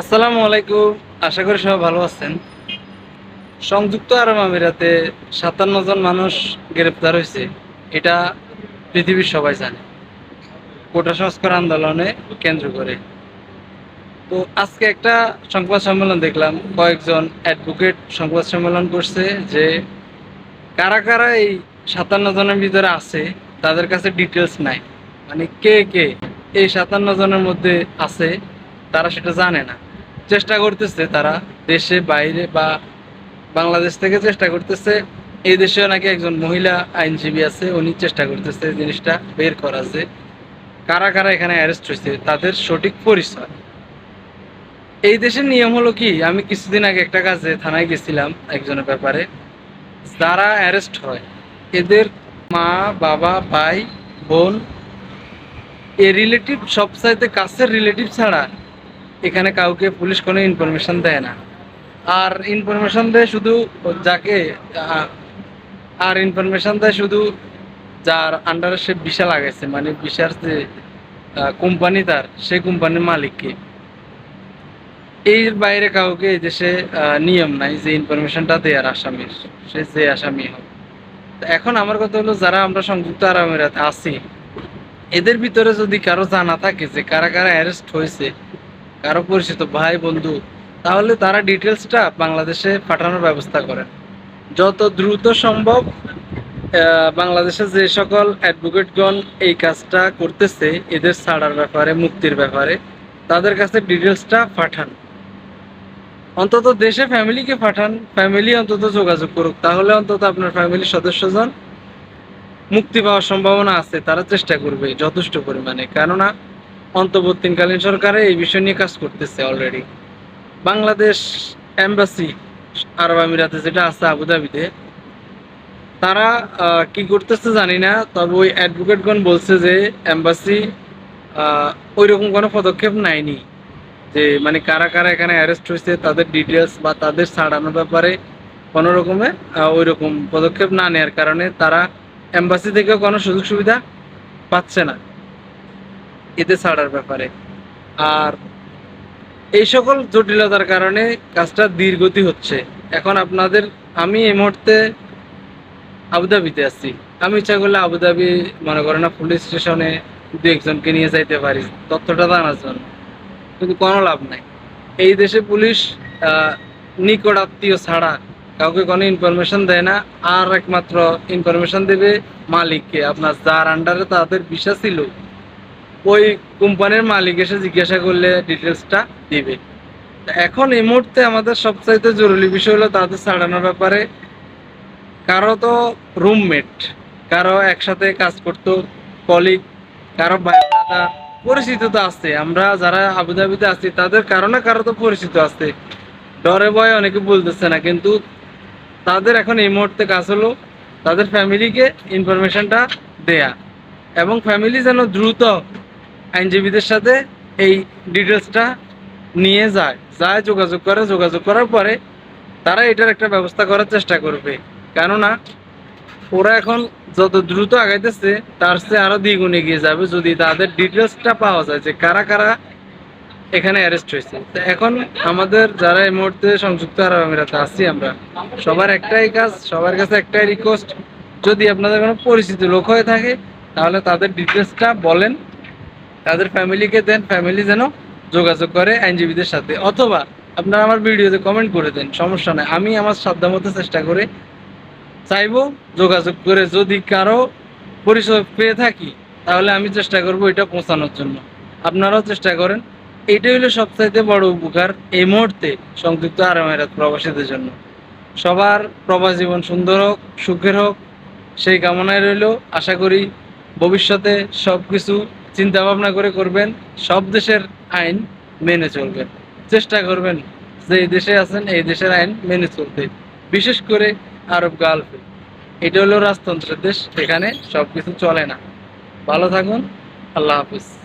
আসসালামু আলাইকুম। আশা করি সবাই ভালো আছেন। সংযুক্ত আরব আমিরাতে সাতান্ন জন মানুষ গ্রেপ্তার হয়েছে। এটা পৃথিবীর সবাই জানে। কোটা সংস্কার আন্দোলনে কেন্দ্র করে। তো আজকে একটা সংবাদ সম্মেলন দেখলাম। কয়েকজন অ্যাডভোকেট সংবাদ সম্মেলন করছে যে কারা কারা এই সাতান্ন জনের ভিতরে আছে, তাদের কাছে ডিটেলস নাই। মানে কে কে এই সাতান্ন জনের মধ্যে আছে তারা সেটা জানে না। চেষ্টা করতেছে তারা দেশে বাইরে বা বাংলাদেশ থেকে চেষ্টা করতেছে। এই দেশেও নাকি একজন মহিলা আইনজীবী আছে, উনি চেষ্টা করতেছে জিনিসটা বের করা যে কারা কারা এখানে অ্যারেস্ট হয়েছে, তাদের সঠিক পরিচয়। এই দেশের নিয়ম হলো কি, আমি কিছুদিন আগে একটা কাজে থানায় গেছিলাম একজনের ব্যাপারে। যারা অ্যারেস্ট হয়, এদের মা, বাবা, ভাই, বোন, এ রিলেটিভ সবচাইতে কাছের রিলেটিভ ছাড়া এখানে কাউকে পুলিশ কোনো ইনফরমেশন দেয় না। আর ইনফরমেশন দেয় শুধু যাকে আর ইনফরমেশন দেয় শুধু যার আন্ডারে সে বিশা লাগাইছে মানে বিশার যে কোম্পানি তার, সেই কোম্পানির মালিককে। এর বাইরে কাউকে এই দেশে নিয়ম নাই যে ইনফরমেশনটা দেয়ার আসামির সে যে আসামি হোক। এখন আমার কথা হলো, যারা আমরা সংযুক্ত আরব আমিরাতে আছি, এদের ভিতরে যদি কারও জানা থাকে যে কারা কারা অ্যারেস্ট হয়েছে কারও পরিচিত ভাই, বন্ধু, তাহলে তারা ডিটেলসটা বাংলাদেশে পাঠানোর ব্যবস্থা করেন। যত দ্রুত সম্ভব বাংলাদেশে যে সকল অ্যাডভোকেটগণ এই কাজটা করতেছে, এদের ছাড়ার ব্যাপারে, মুক্তির ব্যাপারে, তাদের কাছে ডিটেলসটা পাঠান। অন্তত দেশে ফ্যামিলিকে পাঠান, ফ্যামিলি অন্তত যোগাযোগ করুক, তাহলে অন্তত আপনার ফ্যামিলির সদস্যজন মুক্তি পাওয়ার সম্ভাবনা আছে, তারা চেষ্টা করবে যথেষ্ট পরিমাণে। কেননা অন্তর্বর্তীকালীন সরকারে এই বিষয় নিয়ে কাজ করতেছে অলরেডি বাংলাদেশ এম্বাসি আরব আমিরাতে যেটা আছে আবুধাবিতে তারা কি করতেছে জানি না, তবে ওই অ্যাডভোকেটগণ বলছে যে এম্বাসি ওই রকম কোনো পদক্ষেপ নেয়নি। যে মানে কারা কারা এখানে অ্যারেস্ট হয়েছে, তাদের ডিটেলস বা তাদের ছাড়ানোর ব্যাপারে কোনো রকমে ওই রকম পদক্ষেপ না নেওয়ার কারণে তারা এম্বাসি থেকে কোনো সুযোগ সুবিধা পাচ্ছে না। এতে ছাড়ার ব্যাপারে। আর এই সকল জটিলতার কারণে কাজটা ধীরগতি হচ্ছে। এখন আপনাদের, আমি এই মুহূর্তে আবুধাবিতে আছি। আমি ইচ্ছা করলে আবুধাবি, মনে করেন না পুলিশ স্টেশনে দু একজনকে নিয়ে যাইতে পারি। তথ্যটা জানার জন্য। কিন্তু কোনো লাভ নাই। এই দেশে পুলিশ নিকট আত্মীয় ছাড়া কাউকে কোনো ইনফরমেশন দেয় না। আর একমাত্র ইনফরমেশন দেবে মালিককে। আপনার যার আন্ডারে তাদের বিশ্বাস ছিল ওই কোম্পানির মালিক এসে জিজ্ঞাসা করলে ডিটেলসটা দিবে। এখন এই মুহূর্তে আমাদের সবচাইতে জরুরি বিষয় হলো তাদের ছাড়ানোর ব্যাপারে কারও তো রুমমেট কারও একসাথে কাজ করতো কলিগ কারও দাদা, পরিচিত তো আছে। আমরা যারা আবুধাবিতে আছি, তাদের কারও না কারও তো পরিচিত আছে। ডরে ভয়ে অনেকে বলতেছে না, কিন্তু তাদের এখন এই মুহূর্তে কাজ হলো তাদের ফ্যামিলিকে ইনফরমেশনটা দেয়া। এবং ফ্যামিলি যেন দ্রুত আইনজীবীদের সাথে এই ডিটেলসটা নিয়ে যায় যায়, যোগাযোগ করে, যোগাযোগ করার পরে তারা এটার একটা ব্যবস্থা করার চেষ্টা করবে। কেননা ওরা এখন যত দ্রুত আগাইতেছে, তার চেয়ে আরও দ্বিগুণ এগিয়ে যাবে যদি তাদের ডিটেলসটা পাওয়া যায় যে কারা কারা এখানে অ্যারেস্ট হয়েছে। তো এখন আমাদের যারা এই মুহূর্তে সংযুক্ত আরব আমিরাতে আছি আমরা, সবার একটাই কাজ, সবার কাছে একটাই রিকোয়েস্ট যদি আপনাদের কোনো পরিচিত লোক হয়ে থাকে, তাহলে তাদের ডিটেলসটা বলেন তাদের ফ্যামিলিকে দেন ফ্যামিলি যেন যোগাযোগ করে আইনজীবীদের সাথে। অথবা আপনারা আমার ভিডিওতে কমেন্ট করে দেন, সমস্যা নাই। আমি আমার সাধ্যমতো চেষ্টা করে চাইব যোগাযোগ করে। যদি কারও পরিচয় পেয়ে থাকি, তাহলে আমি চেষ্টা করব এটা পৌঁছানোর জন্য। আপনারাও চেষ্টা করেন। এটাই হলো সবচাইতে বড় উপকার এই মুহূর্তে সংযুক্ত আরব আমিরাত প্রবাসীদের জন্য। সবার প্রবাস জীবন সুন্দর হোক, সুখের হোক, সেই কামনায় রইল। আশা করি ভবিষ্যতে সব কিছু চিন্তা ভাবনা করে করবেন, সব দেশের আইন মেনে চলবেন। চেষ্টা করবেন যে এই দেশে আছেন, এই দেশের আইন মেনে চলতে। বিশেষ করে আরব গালফে। এটা হলো রাজতন্ত্রের দেশ, এখানে সবকিছু চলে না। ভালো থাকুন, আল্লাহ হাফিজ।